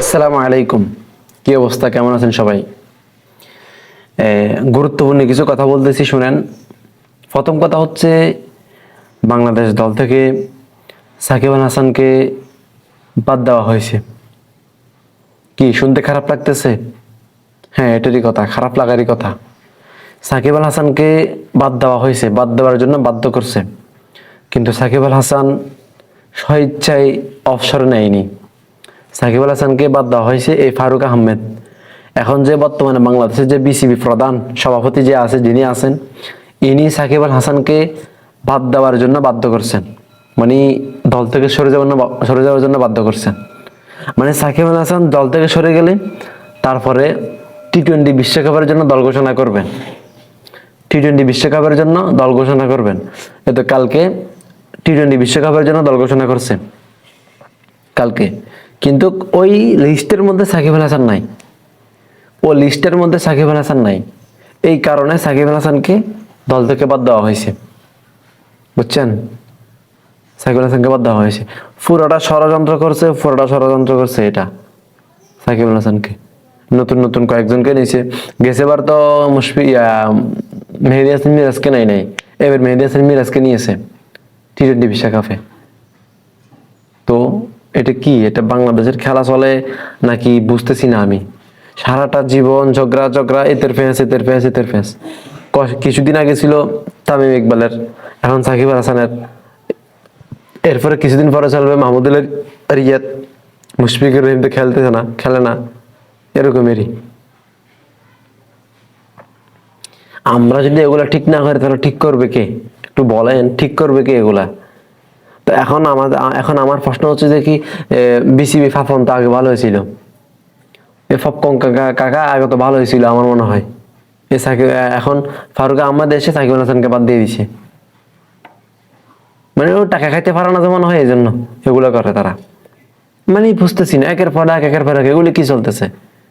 আসসালামু আলাইকুম। কি অবস্থা? কেমন আছেন সবাই? গুরুত্বপূর্ণ কিছু কথা বলতেছি, শুনেন। প্রথম কথা হচ্ছে, বাংলাদেশ দল থেকে সাকিব আল হাসানকে বাদ দেওয়া হয়েছে। কি, শুনতে খারাপ লাগতেছে? হ্যাঁ এটারই কথা, খারাপ লাগারই কথা। সাকিব আল হাসানকে বাদ দেওয়া হয়েছে, বাদ দেওয়ার জন্য বাধ্য করছে। কিন্তু সাকিব আল হাসান স্বেচ্ছায় অবসর নেয়নি। সাকিব আল হাসানকে বাদ দেওয়া হয়েছে এই ফারুক আহমেদ। এখন যে বর্তমানে বাংলাদেশের যে বিসিবি প্রধান সভাপতি যে আছে, যিনি আছেন, ইনি সাকিব আল হাসানকে বাদ দেওয়ার জন্য বাধ্য করছেন। মানে দল থেকে সরে যাওয়ার সরে যাওয়ার জন্য বাধ্য করছেন। মানে সাকিব আল হাসান দল থেকে সরে গেলে তারপরে টি টোয়েন্টি বিশ্বকাপের জন্য দল ঘোষণা করবেন। টি টোয়েন্টি বিশ্বকাপের জন্য দল ঘোষণা করবেন। তো কালকে টি টোয়েন্টি বিশ্বকাপের জন্য দল ঘোষণা করছে। কালকে। কিন্তু ওই লিস্টের মধ্যে সাকিব আল হাসান নাই। ও লিস্টের মধ্যে সাকিব আল হাসান নাই। এই কারণে সাকিব আল হাসানকে দল থেকে বাদ দেওয়া হয়েছে। বুঝছেন? সাকিব আল হাসানকে বাদ দেওয়া হয়েছে। পুরোটা ষড়যন্ত্র করছে, পুরোটা ষড়যন্ত্র করছে এটা। সাকিব আল হাসানকে। নতুন নতুন কয়েকজনকে নিয়েছে। গেছেবার তো মুশফি মেহেদি হাসান মিরাজকে নাই নাই। এবার মেহেদি হাসান মিরাজকে নিয়েছে। টি টোয়েন্টি বিশ্বকাপে। তো এটা কি? এটা বাংলাদেশের খেলা চলে নাকি বুঝতেছি না আমি? সারাটা জীবন ঝগড়া ঝগড়া, এতের ফ্যাঁস এতের ফ্যাঁস এতের ফ্যাঁস কিছুদিন আগে ছিল তামিম ইকবালের, এখন সাকিব হাসানের। এরপরে কিছুদিন পরে চলবে মাহমুদুলের রিয়াদ। মুশফিকুর রহিম তো খেলতেছে না, খেলে না। এরকমেরই। আমরা যদি এগুলা ঠিক না করি, তাহলে ঠিক করবে কে? একটু বলেন, ঠিক করবে কে এগুলা? তো এখন আমাদের এখন আমার প্রশ্ন হচ্ছে যে কি বিসিবি ফাফন তো আগে ভালো হয়েছিল। ফপকং কাকা আগে তো ভালো হয়েছিল আমার মনে হয়। এ সাকিব এখন ফারুক আহমদ এসে সাকিব আল হাসানকে বাদ দিয়ে দিছে। মানে ও টাকা খাইতে পারে না তো মনে হয় এই জন্য এগুলো করে তারা। মানে বুঝতেছি না, একের পর এক, একের পর এক, এগুলি কি চলতেছে?